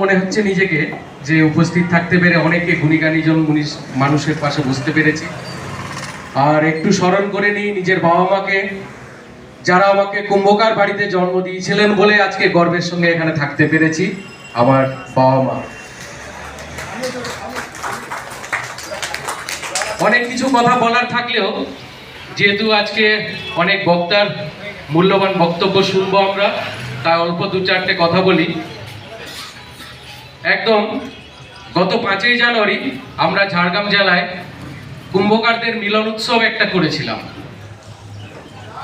মনে হচ্ছে নিজেকে যে উপস্থিত থাকতে পেরে অনেকে গুণীগানীজন মানুষের পাশে বুঝতে পেরেছি। আর একটু স্মরণ করে নিই নিজের বাবা মাকে, যারা আমাকে কুম্ভকার বাড়িতে জন্ম দিয়েছিলেন বলে আজকে গর্বের সঙ্গে এখানে থাকতে পেরেছি, আমার বাবা মা। অনেক কিছু কথা বলার থাকলেও যেহেতু আজকে অনেক বক্তার মূল্যবান বক্তব্য শুনব আমরা তাই অল্প দু চারটে কথা বলি। একদম গত পাঁচই জানুয়ারি আমরা ঝাড়গ্রাম জেলায় কুম্ভকারদের মিলন উৎসব একটা করেছিলাম।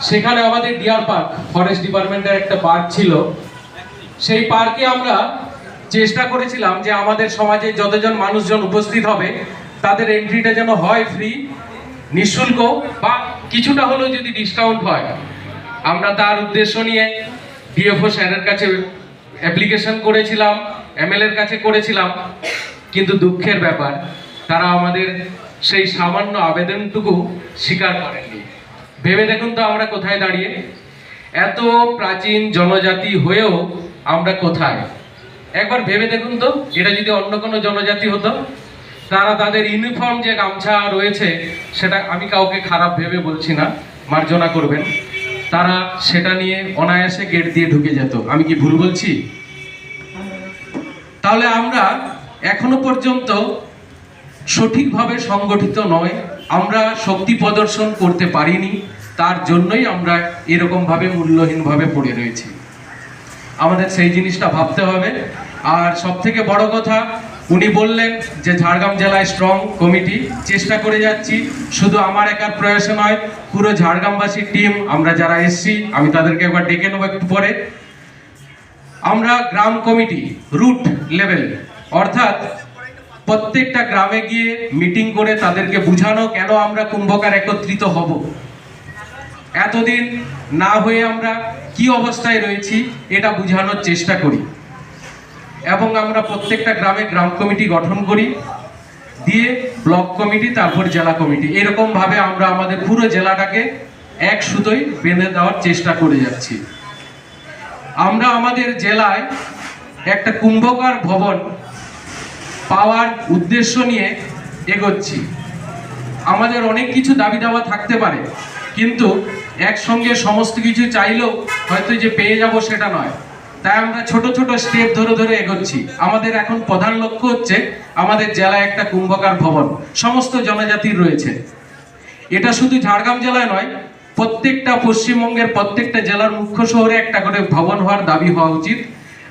সেখানে আমাদের ডিয়ার পার্ক, ফরেস্ট ডিপার্টমেন্টের একটা পার্ক ছিল। সেই পার্কে আমরা চেষ্টা করেছিলাম যে আমাদের সমাজে যতজন মানুষজন উপস্থিত হবে, তাদের এন্ট্রিটা যেন হয় ফ্রি নিঃশুল্ক বা কিছুটা হলেও যদি ডিসকাউন্ট হয়। আমরা তার উদ্দেশ্য নিয়ে ডিএফও স্যারের কাছে অ্যাপ্লিকেশন করেছিলাম। এমএলএর কাছে করেছিলাম, কিন্তু দুঃখের ব্যাপার, তারা আমাদের সেই সামান্য আবেদনটুকু স্বীকার করেননি। ভেবে দেখুন তো আমরা কোথায় দাঁড়িয়ে। এত প্রাচীন জনজাতি হয়েও আমরা কোথায়? একবার ভেবে দেখুন তো, এটা যদি অন্য কোনো জনজাতি হতো, তারা তাদের ইউনিফর্ম যে গামছা রয়েছে, সেটা আমি কাউকে খারাপ ভেবে বলছি না, মার্জনা করবেন। তারা সেটা নিয়ে অনায়াসে গেট দিয়ে ঢুকে যেত। আমি কি ভুল বলছি? তাহলে আমরা এখনও পর্যন্ত সঠিকভাবে সংগঠিত নয়। আমরা শক্তি প্রদর্শন করতে পারিনি। তার জন্যই আমরা এরকমভাবে মূল্যহীনভাবে পড়ে রয়েছি। আমাদের সেই জিনিসটা ভাবতে হবে। আর সব থেকে বড় কথা, উনি বললেন যে ঝাড়গ্রাম জেলায় স্ট্রং কমিটি চেষ্টা করে যাচ্ছি। শুধু আমার একার প্রয়াসে নয়, পুরো ঝাড়গ্রামবাসী টিম আমরা যারা এসছি, আমি তাদেরকে একবার ডেকে নেব একটু পরে। আমরা গ্রাম কমিটি রুট লেভেল অর্থাৎ প্রত্যেকটা গ্রামে গিয়ে মিটিং করে তাদেরকে বুঝানো কেন আমরা কুম্ভকার একত্রিত হব। এতদিন না হয়ে আমরা কি অবস্থায় রয়েছি, এটা বোঝানোর চেষ্টা করি। এবং আমরা প্রত্যেকটা গ্রামে গ্রাম কমিটি গঠন করি, দিয়ে ব্লক কমিটি, তারপর জেলা কমিটি। এরকমভাবে আমরা আমাদের পুরো জেলাটাকে এক সুতোয় বেঁধে দেওয়ার চেষ্টা করে যাচ্ছি। আমরা আমাদের জেলায় একটা কুম্ভকার ভবন পাওয়ার উদ্দেশ্য নিয়ে এগোচ্ছি। আমাদের অনেক কিছু দাবি দাওয়া থাকতে পারে, কিন্তু একসঙ্গে সমস্ত কিছু চাইলেও হয়তো যে পেয়ে যাব সেটা নয়। তাই আমরা ছোট ছোট স্টেপ ধরে ধরে এগোচ্ছি। আমাদের এখন প্রধান লক্ষ্য হচ্ছে আমাদের জেলায় একটা কুম্ভকার ভবন। সমস্ত জনজাতির রয়েছে। এটা শুধু ঝাড়গ্রাম জেলায় নয় প্রত্যেকটা পশ্চিমবঙ্গের প্রত্যেকটা জেলার মুখ্য শহরে একটা করে ভবন হওয়ার দাবি হওয়া উচিত।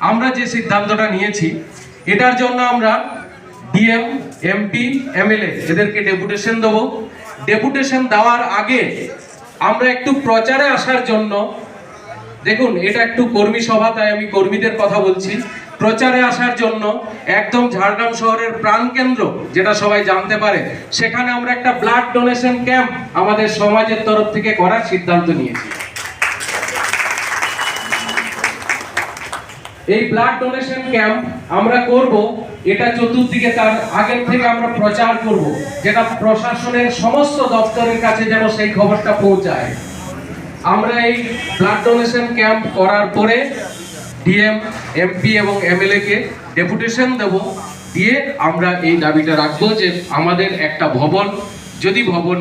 আমরা যে সিদ্ধান্তটা নিয়েছি, এটার জন্য আমরা ডিএম, এমপি, এমএলএ এদেরকে ডেপুটেশন দেবো। ডেপুটেশন দেওয়ার আগে আমরা একটু প্রচারে আসার জন্য, দেখুন, এটা একটু কর্মী সভা, তাই আমি কর্মীদের কথা বলছি। প্রচারে আসার জন্য একদম ঝাড়গ্রাম শহরের প্রাণকেন্দ্র যেটা সবাই জানতে পারে, সেখানে আমরা একটা ব্লাড ডোনেশন ক্যাম্প আমাদের সমাজের তরফ থেকে করার সিদ্ধান্ত নিয়েছি। এই ব্লাড ডোনেশন ক্যাম্প আমরা করব, এটা চতুর্দিকে তার আগের থেকে আমরা প্রচার করব, যেটা প্রশাসনের সমস্ত দপ্তরের কাছে যেন সেই খবরটা পৌঁছায়। আমরা এই ব্লাড ডোনেশন ক্যাম্প করার পরে ডিএম এমপি এবং এমএলএ কে ডেপুটেশন দেব। দিয়ে আমরা এই দাবিটা রাখব যে আমাদের একটা ভবন, যদি ভবন